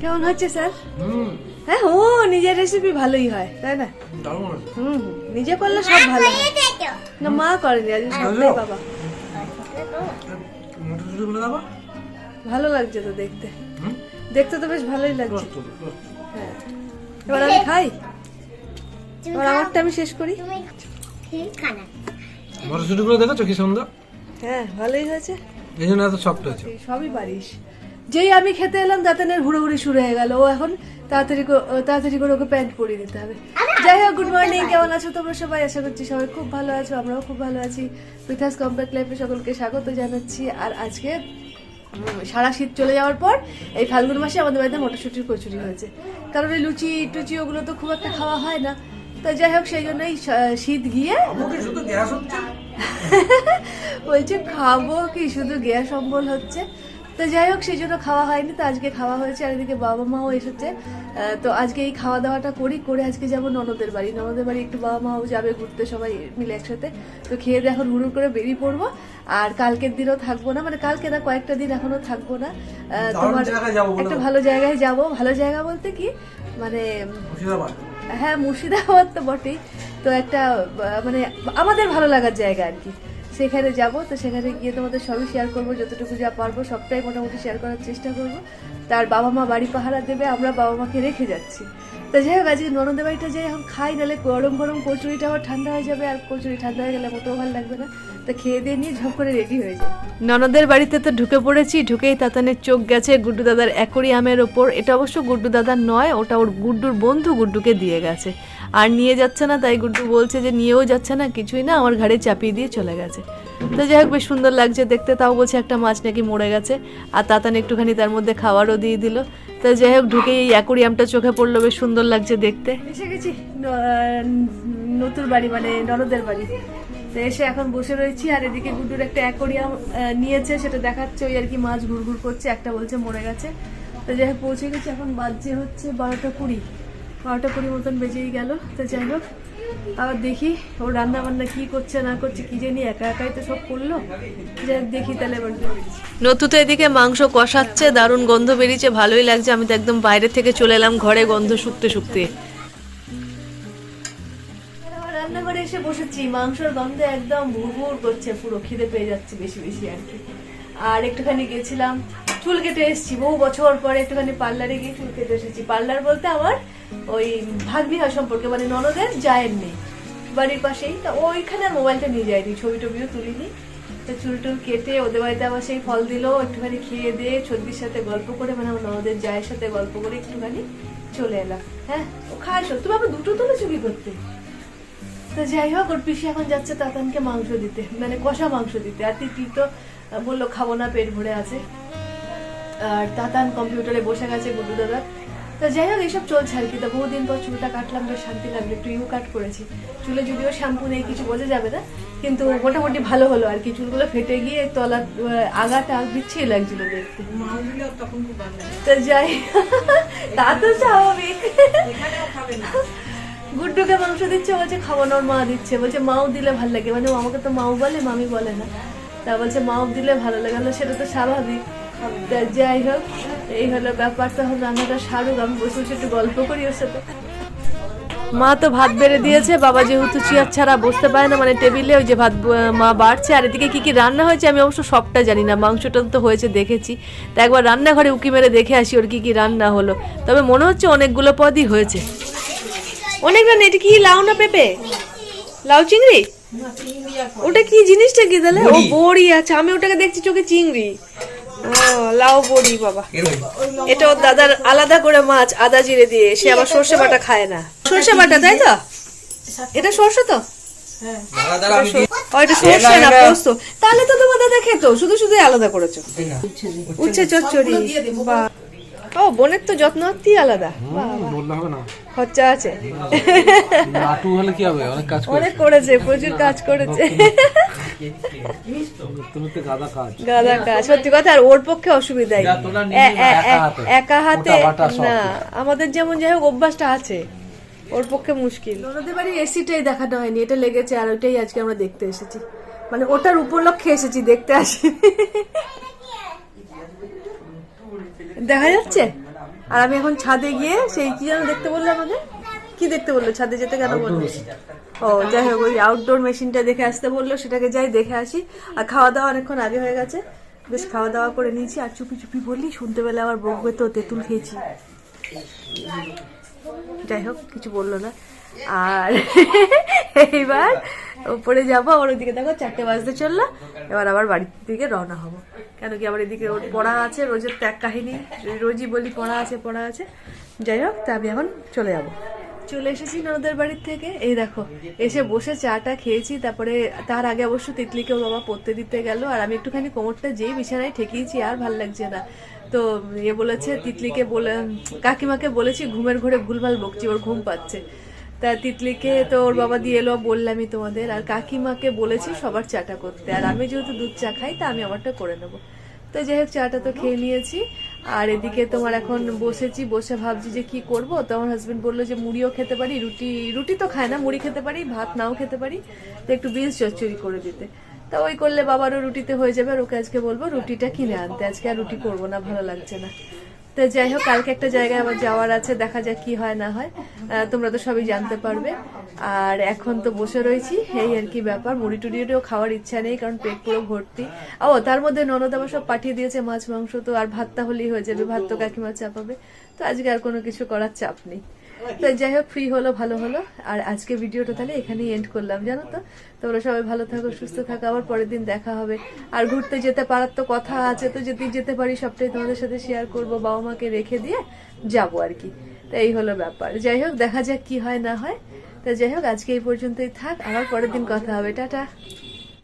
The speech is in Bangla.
কেমন হচ্ছে স্যার? হুম। হ্যাঁ ও নিজের রেসিপি ভালোই হয় তাই না? হুম হুম, নিজে করলে সব ভালো হয়। না মা করেনি সবটাই বাবা। ভালো লাগছে তো দেখতে। হুম? দেখতে তো বেশ ভালোই লাগছে। হ্যাঁ। এবার আমি খাই? এবার আমারটা আমি শেষ করি। তুমি ঠিক দেখেছ কি সুন্দর? হ্যাঁ ভালোই হয়েছে। এই জন্য এত সফট হয়েছে। সবই পারিস যেই আমি খেতে এলাম দাতানের হুড়োহুড়ি শুরু হয়ে গেল। ও এখন তাড়াতাড়ি করে- তাড়াতাড়ি করে ওকে প্যান্ট পরিয়ে দিতে হবে। যাই হোক গুড মর্নিং কেমন আছো তোমরা সবাই? আশা করছি সবাই খুব ভালো আছো আমরাও খুব ভালো আছি। পিঠাস কম্প্যাক্ট লাইফে সকলকে স্বাগত জানাচ্ছি। আর আজকে সারা শীত চলে যাওয়ার পর এই ফাল্গুন মাসে আমাদের বাড়িতে মটরশুটির কচুরি হয়েছে। কারণ এই লুচি টুচি ওগুলো তো খুব একটা খাওয়া হয় না। তো যাই হোক সেই জন্যই শীত গিয়ে আমাকে শুধু গ্যাস হচ্ছে? বলছে খাব কি শুধু গ্যাস অম্বল হচ্ছে। তো যাই হোক সেই জন্য খাওয়া হয়নি তো আজকে খাওয়া হয়েছে আর এদিকে বাবা মাও এসেছে। তো আজকে এই খাওয়া দাওয়াটা করি করে আজকে যাব ননদের বাড়ি। ননদের বাড়ি একটু বাবা মাও যাবে ঘুরতে সবাই মিলে একসাথে। তো খেয়ে দিয়ে এখন হুড়ুর করে বেরিয়ে পড়ব। আর কালকের দিনও থাকব না মানে কালকে না কয়েকটা দিন এখনও থাকব না। তোমার একটা ভালো জায়গায় যাব। ভালো জায়গা বলতে কি মানে হ্যাঁ মুর্শিদাবাদ তো বটেই। তো একটা মানে আমাদের ভালো লাগার জায়গা আর কি। সেখানে যাব, তো সেখানে গিয়ে তোমাদের সবই শেয়ার করব, যতটুকু যা পারব, সবটাই মোটামুটি শেয়ার করার চেষ্টা করব। তার বাবা মা বাড়ি পাহারা দেবে, আমরা বাবা মাকে রেখে যাচ্ছি। তো যাই হোক, আজকে ননদের বাড়িটা যাই এখন খাই নাহলে গরম গরম কচুরিটা আবার ঠান্ডা হয়ে যাবে, আর কচুরি ঠান্ডা হয়ে গেলে মোটেও ভালো লাগবে না। তো খেয়ে দিয়ে নিয়ে ঝপ করে রেডি হয়ে যায় ননদের বাড়িতে তো ঢুকে পড়েছি, ঢুকেই তাতানের চোখ গেছে গুড্ডু দাদার অ্যাকোরিয়ামের ওপর। এটা অবশ্য গুড্ডু দাদার নয়, ওটা ওর গুড্ডুর বন্ধু গুড্ডুকে দিয়ে গেছে। আর নিয়ে যাচ্ছে না, তাই গুড্ডু বলছে যে নিয়েও যাচ্ছে না, কিছুই না, আমার ঘাড়ে চাপিয়ে দিয়ে চলে গেছে। তো যাই হোক, বেশ সুন্দর লাগছে দেখতে, তাও বলছে একটা মাছ নাকি মরে গেছে, আর তাতান একটুখানি তার মধ্যে খাবারও দিয়ে দিল। তো যাই হোক ঢুকে এই অ্যাকোরিয়ামটা চোখে পড়ল, বেশ সুন্দর লাগছে দেখতে। এসে গেছি নতুন বাড়ি মানে ননদের বাড়ি। তো এসে এখন বসে রয়েছি, আর এদিকে গুড্ডুর একটা অ্যাকোরিয়াম নিয়েছে, সেটা দেখাচ্ছে ওই আর কি মাছ ঘুরঘুর করছে, একটা বলছে মরে গেছে। তো যাই হোক, পৌঁছে গেছি, এখন বাজছে হচ্ছে বারোটা কুড়ি। বারোটা কুড়ি মতন বেজেই গেল। তো যাই হোক আবার দেখি ও রান্না বান্না কি করছে না করছে কি জানি একা একাই তো সব করল। যাই দেখি তাহলে এবার। নতু তো এদিকে মাংস কষাচ্ছে দারুণ গন্ধ বেরিয়েছে ভালোই লাগছে। আমি তো একদম বাইরে থেকে চলে এলাম ঘরে গন্ধ শুকতে শুকতে। রান্নাঘরে এসে বসেছি। মাংসের গন্ধে একদম ভুরভুর করছে পুরো খিদে পেয়ে যাচ্ছে বেশি বেশি আর কি। আর একটুখানি গেছিলাম চুল কেটে এসেছি। বহু বছর পরে একটুখানি পার্লারে গিয়ে চুল কেটে এসেছি। পার্লার বলতে আমার ওই হয় সম্পর্কে মানে ননদের জায়ের নেই বাড়ির পাশেই, তা ওইখানে আর মোবাইলটা নিয়ে যায়নি ছবি টবিও তুলিনি। তো চুল টুল কেটে ওদের বাড়িতে আবার সেই ফল দিল, একটুখানি খেয়ে দিয়ে ছদ্দির সাথে গল্প করে মানে আমার ননদের জায়ের সাথে গল্প করে একটুখানি চলে এলাম। হ্যাঁ ও খায় সব। তুমি আবার দুটো তুলেছো কি করতে? তো যাই হোক, ওর পিসি এখন যাচ্ছে তাতানকে মাংস দিতে মানে কষা মাংস দিতে। আর তিতলি তো বলল খাব না, পেট ভরে আছে। আর তাতান কম্পিউটারে বসে গেছে গুডু দাদা তো যাই হোক এইসব চলছে আর কি। তো বহুদিন পর চুলটা কাটলাম বেশ শান্তি লাগল। একটু ইউ কাট করেছি। চুলে যদিও শ্যাম্পু নেই কিছু বোঝা যাবে না। কিন্তু মোটামুটি ভালো হলো আর কি। চুলগুলো ফেটে গিয়ে তলা আগাটা বিচ্ছিরি লাগছিল দেখতে। তো যাই তা তো স্বাভাবিক। গুড্ডুকে মাংস দিচ্ছে বলছে খাব না ওর মা দিচ্ছে। বলছে মাও দিলে ভালো লাগে। মানে আমাকে তো মাও বলে মামি বলে না। তা বলছে মাও দিলে ভালো লাগে। সেটা তো স্বাভাবিক। যাই হোক এই হলো ব্যাপার। তখন রান্নাটা সারুক আমি বসে বসে একটু গল্প করি ওর সাথে। মা তো ভাত বেড়ে দিয়েছে বাবা যেহেতু চেয়ার ছাড়া বসতে পারে না মানে টেবিলে ওই যে ভাত মা বাড়ছে। আর এদিকে কী কী রান্না হয়েছে আমি অবশ্য সবটা জানি না মাংসটা তো হয়েছে দেখেছি। তা একবার রান্নাঘরে উকি মেরে দেখে আসি ওর কী কী রান্না হলো। তবে মনে হচ্ছে অনেকগুলো পদই হয়েছে। অনেক রান্না এটা কি লাউ না পেঁপে? লাউ চিংড়ি? ওটা কি জিনিসটা কি তাহলে? ও বড়ি আচ্ছা আমি ওটাকে দেখছি চোখে চিংড়ি। লাউ বড়ি বাবা। এটা ওর দাদার আলাদা করে মাছ আদা জিরে দিয়ে। সে আবার সর্ষে বাটা খায় না। সর্ষে বাটা তাই তো? এটা সর্ষে তো? তাহলে তো তোমার দাদা খেত শুধু শুধু আলাদা করেছ। উচ্ছে চচ্চড়ি ও বোনের তো যত্ন যত্নই আলাদা। বললে হবে না। খরচা আছে। লাটু হলে কি হবে? অনেক কাজ অনেক করেছে। প্রচুর কাজ করেছে। গাদা কাজ। সত্যি কথা আর ওর পক্ষে অসুবিধাই। একা হাতে। না আমাদের যেমন যাই হোক অভ্যাসটা আছে। ওর পক্ষে মুশকিল। ওনাদের বাড়ির এসিটাই দেখানো হয়নি এটা লেগেছে আর ওইটাই আজকে আমরা দেখতে এসেছি। মানে ওটার উপলক্ষে এসেছি দেখতে আসি দেখা যাচ্ছে? আর আমি এখন ছাদে গিয়ে সেই কি যেন দেখতে বলল আমাকে কি দেখতে বলল? ছাদে যেতে কেন বলল? ও যাই হোক ওই আউটডোর মেশিনটা দেখে আসতে বলল সেটাকে যাই দেখে আসি। আর খাওয়া দাওয়া অনেকক্ষণ আগে হয়ে গেছে। বেশ খাওয়া দাওয়া করে নিয়েছি আর চুপি চুপি বললি শুনতে পেলে আবার বকবে তো তেঁতুল খেয়েছি। যাই হোক কিছু বলল না। আর এইবার ওপরে যাব, আবার ওইদিকে দেখো চারটে বাজতে চলল। এবার আবার বাড়ির দিকে রওনা হব। কেন কি আবার এদিকে ওর পড়া আছে, রোজের ত্যাগ কাহিনী, রোজই বলি পড়া আছে পড়া আছে। যাই হোক, তা আমি এখন চলে যাব। চলে এসেছি ননদের বাড়ির থেকে। এই দেখো, এসে বসে চাটা খেয়েছি, তারপরে তার আগে অবশ্য তিতলিকে ওর বাবা পড়তে দিতে গেল, আর আমি একটুখানি কোমরটা যেই বিছানায় ঠেকিয়েছি, আর ভালো লাগছে না। তো এ বলেছে, তিতলিকে বলে, কাকিমাকে বলেছি, ঘুমের ঘরে ভুলভাল বকছি, ওর ঘুম পাচ্ছে। তা তিতলিকে তো ওর বাবা দিয়ে এলো বললামই তোমাদের। আর কাকিমাকে বলেছি সবার চাটা করতে। আর আমি যেহেতু দুধ চা খাই, তা আমি আমারটা করে নেব। তো যাই হোক, চাটা তো খেয়ে নিয়েছি। আর এদিকে তোমার এখন বসেছি, বসে ভাবছি যে কি করব। তো আমার হাজবেন্ড বলল যে মুড়িও খেতে পারি, রুটি রুটি তো খায় না, মুড়ি খেতে পারি, ভাত নাও খেতে পারি। তো একটু বিনস চচ্চড়ি করে দিতে। তা ওই করলে বাবারও রুটিতে হয়ে যাবে। আর ওকে আজকে বলব রুটিটা কিনে আনতে। আজকে আর রুটি করব না, ভালো লাগছে না। তো যাই হোক, কালকে একটা জায়গায় আবার যাওয়ার আছে, দেখা যাক কি হয় না হয়। তোমরা তো সবই জানতে পারবে। আর এখন তো বসে রয়েছি, এই আর কি ব্যাপার। মুড়ি টুড়িও খাওয়ার ইচ্ছা নেই, কারণ পেট পুরো ভর্তি। ও, তার মধ্যে ননদ আবার সব পাঠিয়ে দিয়েছে মাছ, মাংস, তো আর ভাত তাহলেই হয়ে যাবে। ভাত তো কাকিমা চাপাবে। তো আজকে আর কোনো কিছু করার চাপ নেই। তো যাই হোক ফ্রি হলো, ভালো হলো। আর আজকে ভিডিওটা তাহলে এখানেই এন্ড করলাম, জানো তো? তোমরা সবাই ভালো থাকো, সুস্থ থাকো, আবার পরের দিন দেখা হবে। আর ঘুরতে যেতে পারার তো কথা আছে, তো যদি যেতে পারি, সবটাই তোমাদের সাথে শেয়ার করব, বাবা মাকে রেখে দিয়ে যাব আর কি। তো এই হলো ব্যাপার। যাই হোক, দেখা যাক কি হয়, না হয়। তো যাই হোক, আজকে এই পর্যন্তই থাক, আবার পরের দিন কথা হবে। টাটা।